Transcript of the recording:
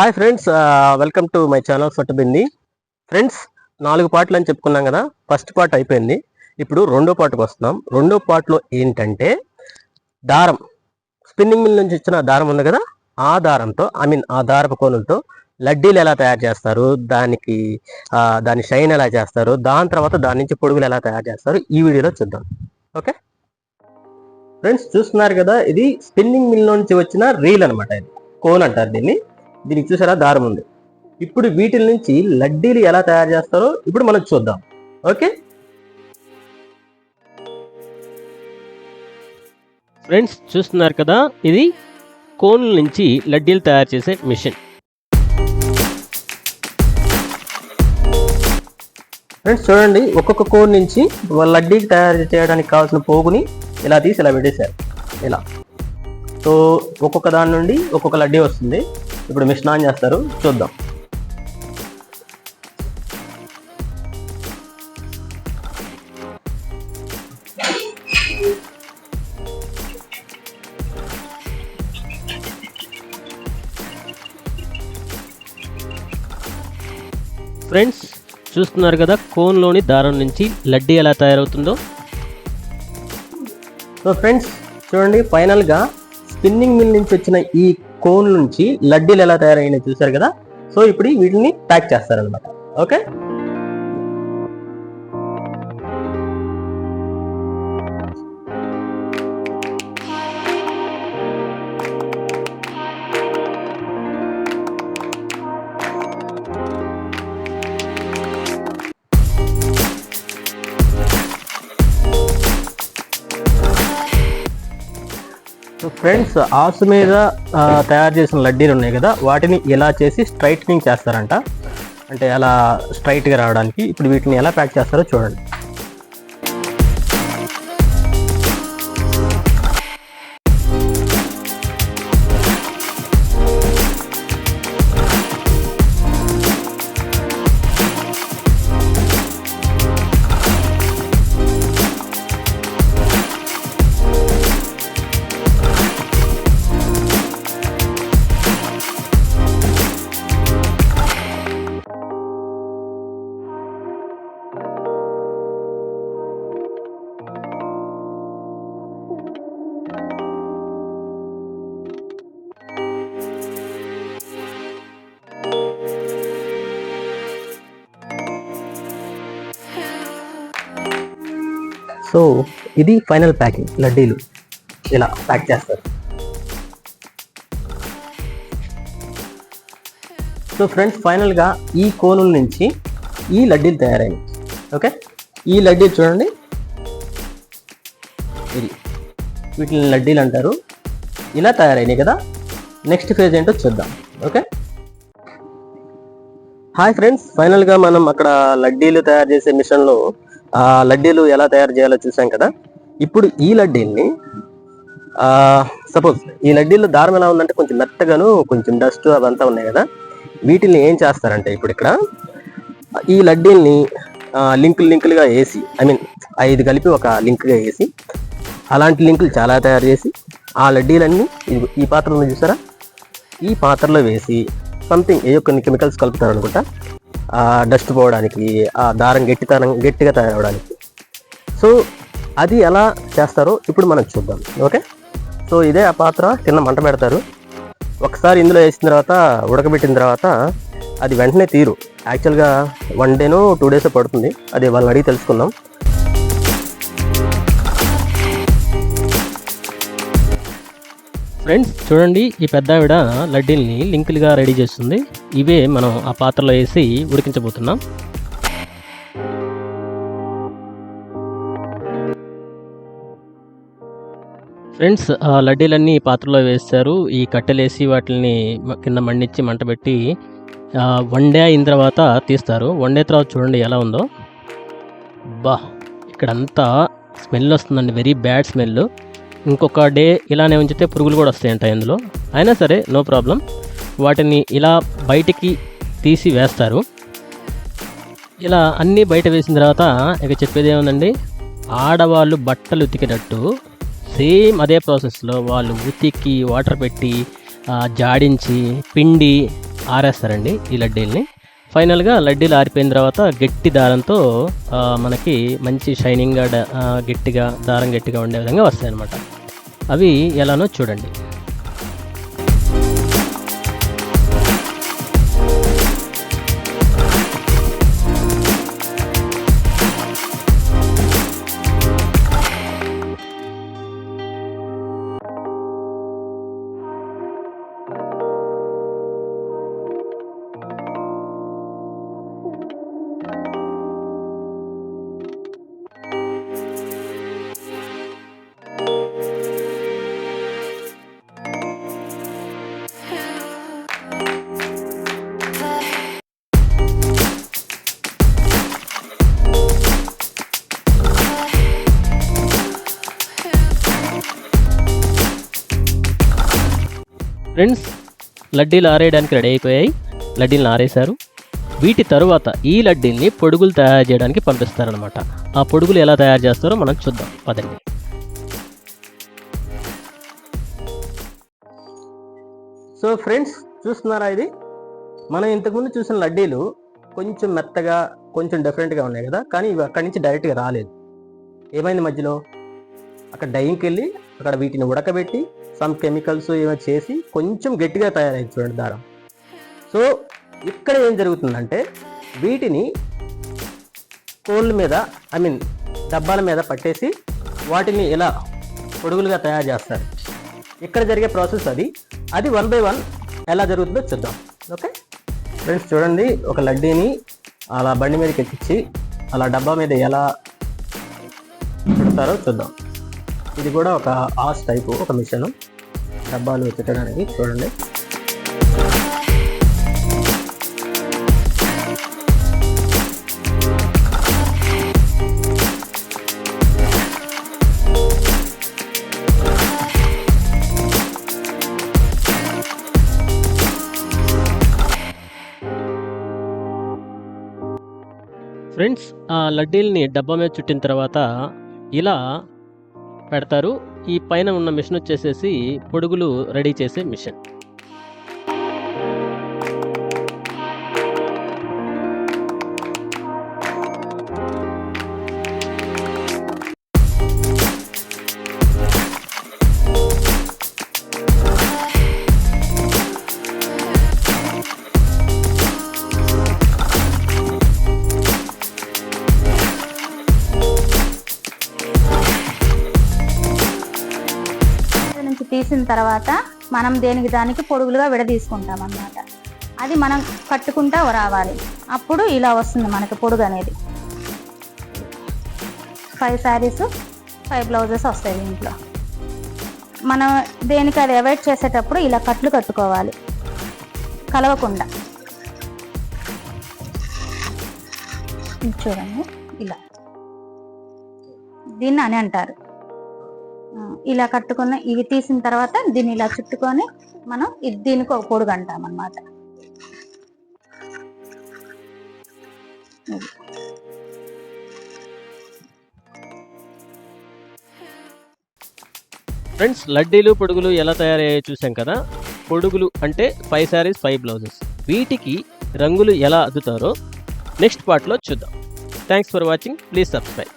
Hi friends welcome to my channel సొట్టబింది. Friends నాలుగు పాటలు అని చెప్పుకున్నాం కదా ఫస్ట్ పార్ట్ అయిపోయింది. ఇప్పుడు రెండో పాటకు వస్తున్నాం. రెండో పాటలో ఏంటంటే దారం. స్పిన్నింగ్ మిల్ నుంచి ఇచ్చిన దారం ఉంది కదా ఆ దారంతో ఐ మీన్ ఆ దారపు కోనులతో లడ్డీలు ఎలా తయారు చేస్తారు దానికి దాని షైన్ ఎలా చేస్తారు దాని తర్వాత దాని నుంచి పొడుగులు ఎలా తయారు చేస్తారు ఈ వీడియోలో చూద్దాం. ఓకే? ఫ్రెండ్స్ చూస్తున్నారు కదా ఇది స్పిన్నింగ్ మిల్ నుంచి వచ్చిన రీల్ అన్నమాట ఇది. కోన్ అంటారు దీన్ని. దీనికి చూసారా? దారం ఉంది. ఇప్పుడు వీటి నుంచి లడ్డీలు ఎలా తయారు చేస్తారో ఇప్పుడు మనం చూద్దాం. ఓకే? ఫ్రెండ్స్ చూస్తున్నారు కదా ఇది కోన్ల నుంచి లడ్డీలు తయారు చేసే మిషన్. ఫ్రెండ్స్ చూడండి ఒక్కొక్క కోన్ నుంచి లడ్డీకి తయారు చేయడానికి కావాల్సిన పోగుని ఇలా తీసి ఇలా పెట్టేశారు. ఇలా. సో ఒక్కొక్క దాని నుండి ఒక్కొక్క లడ్డీ వస్తుంది. ఇప్పుడు మిషన్ ఆన్ చేస్తారు చూద్దాం. ఫ్రెండ్స్ చూస్తున్నారు కదా కోన్లోని దారం నుంచి లడ్డీ ఎలా తయారవుతుందో. సో ఫ్రెండ్స్ చూడండి ఫైనల్గా స్పిన్నింగ్ మిల్ నుంచి వచ్చిన ఈ కోన్ నుంచి లడ్డీలు ఎలా తయారైనా చూసారు కదా? సో ఇప్పుడు వీటిని ప్యాక్ చేస్తారనమాట ఓకే? ఫ్రెండ్స్ ఆసు మీద తయారు చేసిన లడ్డీలు ఉన్నాయి కదా వాటిని ఇలా చేసి స్ట్రైట్నింగ్ చేస్తారంట? అంటే అలా స్ట్రైట్గా రావడానికి ఇప్పుడు వీటిని ఎలా ప్యాక్ చేస్తారో చూడండి. సో ఇది ఫైనల్ ప్యాకింగ్ లడ్డీలు. ఇలా ప్యాక్ చేస్తారు. సో ఫ్రెండ్స్ ఫైనల్గా ఈ కోనుల నుంచి ఈ లడ్డీలు తయారైనాయి ఓకే? ఈ లడ్డీలు చూడండి. ఇది వీటిని లడ్డీలు అంటారు. ఇలా తయారైనాయి కదా? నెక్స్ట్ ఫేజ్ ఏంటో చూద్దాం. ఓకే? హాయ్ ఫ్రెండ్స్ ఫైనల్గా మనం అక్కడ లడ్డీలు తయారు చేసే మిషన్లో ఆ లడ్డీలు ఎలా తయారు చేయాలో చూసాం కదా. ఇప్పుడు ఈ లడ్డీల్ని సపోజ్ ఈ లడ్డీల్లో దారం ఎలా ఉందంటే కొంచెం మెత్తగాను కొంచెం డస్ట్ అవంతా ఉన్నాయి కదా. వీటిని ఏం చేస్తారంటే ఇప్పుడు ఇక్కడ ఈ లడ్డీల్ని లింకులు లింకులుగా వేసి ఐ మీన్ ఐదు కలిపి ఒక లింక్గా వేసి అలాంటి లింకులు చాలా తయారు చేసి ఆ లడ్డీలన్నీ ఈ పాత్రలో చూసారా? ఈ పాత్రలో వేసి సంథింగ్ ఏ కొన్ని కెమికల్స్ కలుపుతారు అనుకుంటా డస్ట్ పోవడానికి ఆ దారం గట్టితనం గట్టిగా తయారవడానికి. సో అది ఎలా చేస్తారో ఇప్పుడు మనం చూద్దాం. ఓకే? సో ఇదే ఆ పాత్ర కింద మంట పెడతారు. ఒకసారి ఇందులో వేసిన తర్వాత ఉడకబెట్టిన తర్వాత అది వెంటనే తీరు. యాక్చువల్గా వన్ డేనో టూ డేస్ పడుతుంది. అది వాళ్ళని అడిగి తెలుసుకుందాం. ఫ్రెండ్స్ చూడండి ఈ పెద్ద ఆవిడ లడ్డీల్ని లింకులుగా రెడీ చేస్తుంది. ఇవే మనం ఆ పాత్రలో వేసి ఉడికించబోతున్నాం. ఫ్రెండ్స్ ఆ లడ్డీలన్నీ పాత్రలో వేస్తారు ఈ కట్టెలేసి వాటిని కింద మండించి మంట పెట్టి వన్ డే అయిన తర్వాత తీస్తారు. వన్ డే తర్వాత చూడండి ఎలా ఉందో. బా! ఇక్కడంతా స్మెల్ వస్తుందండి. వెరీ బ్యాడ్ స్మెల్ ఇంకొక డే ఇలానే ఉంచితే పురుగులు కూడా వస్తాయంట ఇందులో. అయినా సరే నో ప్రాబ్లం. వాటిని ఇలా బయటికి తీసి వేస్తారు. ఇలా అన్నీ బయట వేసిన తర్వాత ఇక చెప్పేది ఏముందండి? ఆడవాళ్ళు బట్టలు ఉతికేటట్టు సేమ్ అదే ప్రాసెస్లో వాళ్ళు ఉతికి వాటర్ పెట్టి జాడించి పిండి ఆరేస్తారండి ఈ లడ్డీల్ని. ఫైనల్గా లడ్డీలు ఆరిపోయిన తర్వాత గట్టి దారంతో మనకి మంచి షైనింగ్గా గట్టిగా దారం గట్టిగా ఉండే విధంగా వస్తాయి అన్నమాట అవి ఎలానో చూడండి. ఫ్రెండ్స్ లడ్డీలు ఆరేయడానికి రెడీ అయిపోయాయి. లడ్డీలను ఆరేశారు వీటి తరువాత ఈ లడ్డీల్ని పొడుగులు తయారు చేయడానికి పంపిస్తారనమాట ఆ పొడుగులు ఎలా తయారు చేస్తారో మనం చూద్దాం. పదండి. సో ఫ్రెండ్స్ చూస్తున్నారా ఇది? మనం ఇంతకుముందు చూసిన లడ్డీలు కొంచెం మెత్తగా కొంచెం డిఫరెంట్గా ఉన్నాయి కదా? కానీ ఇవి అక్కడి నుంచి డైరెక్ట్గా రాలేదు. ఏమైంది మధ్యలో? అక్కడ డైయింగ్కి వెళ్ళి అక్కడ వీటిని ఉడకబెట్టి సమ్ కెమికల్స్ ఏమో చేసి కొంచెం గట్టిగా తయారైంది చూడండి దారం. సో ఇక్కడ ఏం జరుగుతుందంటే వీటిని కోళ్ళ మీద ఐ మీన్ డబ్బాల మీద పట్టేసి వాటిని ఇలా పొడుగులుగా తయారు చేస్తారు. ఇక్కడ జరిగే ప్రాసెస్ అది. అది వన్ బై వన్ ఎలా జరుగుతుందో చూద్దాం. ఓకే ఫ్రెండ్స్ చూడండి ఒక లడ్డీని అలా బండి మీదకి ఎక్కించి అలా డబ్బా మీద ఎలా పెడతారో చూద్దాం. ఇది కూడా ఒక ఆస్ టైపు ఒక మిషన్. డబ్బాలు పెట్టడానికి చూడండి. ఫ్రెండ్స్ ఆ లడ్డీల్ని డబ్బా మీద చుట్టిన తర్వాత ఇలా పెడతారు. ఈ పైన ఉన్న మిషన్ వచ్చేసేసి పొడుగులు రెడీ చేసే మిషన్. తీసిన తర్వాత మనం దేనికి దానికి పొడుగులుగా విడదీసుకుంటాం అన్నమాట అది మనం కట్టుకుంటా రావాలి. అప్పుడు ఇలా వస్తుంది మనకి పొడుగు అనేది. ఫైవ్ శారీస్ ఫైవ్ బ్లౌజెస్ వస్తాయి దీంట్లో. మనం దేనికి అది అవాయిడ్ చేసేటప్పుడు ఇలా కట్లు కట్టుకోవాలి. కలవకుండా. చూడండి ఇలా. దీన్ని అని అంటారు. ఇలా కట్టుకున్న ఇవి తీసిన తర్వాత దీన్ని ఇలా చుట్టుకొని మనం ఇది దీనికి ఒక పొడుగు అంటాం అన్నమాట. ఫ్రెండ్స్ లడ్డీలు పొడుగులు ఎలా తయారయ్యాయో చూసాం కదా? పొడుగులు అంటే ఫైవ్ శారీస్ ఫైవ్ బ్లౌజెస్. వీటికి రంగులు ఎలా అద్దుతారో నెక్స్ట్ పార్ట్లో చూద్దాం. Thanks for watching please subscribe